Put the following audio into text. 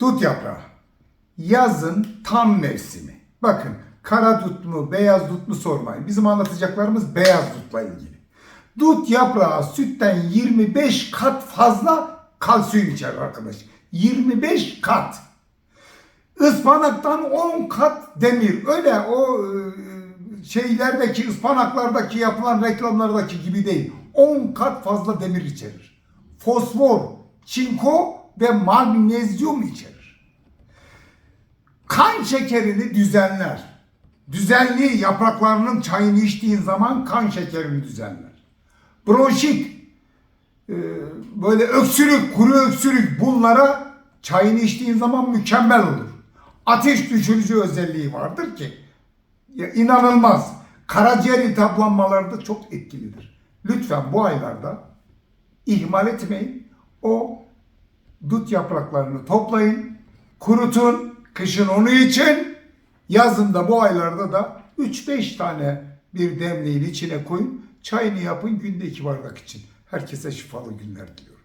Dut yaprağı. Yazın tam mevsimi. Bakın kara dut mu, beyaz dut mu sormayın. Bizim anlatacaklarımız beyaz dutla ilgili. Dut yaprağı sütten 25 kat fazla kalsiyum içerir arkadaş. 25 kat. Ispanaktan 10 kat demir. Öyle o e, şeylerdeki ıspanaklardaki yapılan reklamlardaki gibi değil. 10 kat fazla demir içerir. Fosfor, çinko ve magnezyum içerir. Kan şekerini düzenler. Düzenli yapraklarının çayını içtiğin zaman kan şekerini düzenler. Bronşit, e, böyle öksürük, kuru öksürük bunlara çayını içtiğin zaman mükemmel olur. Ateş düşürücü özelliği vardır ki ya inanılmaz. Karaciğer iltihaplanmaları da çok etkilidir. Lütfen bu aylarda ihmal etmeyin. O dut yapraklarını toplayın, kurutun, kışın onu için, yazında bu aylarda da 3-5 tane bir demliğin içine koyun, çayını yapın günde iki bardak için. Herkese şifalı günler diliyorum.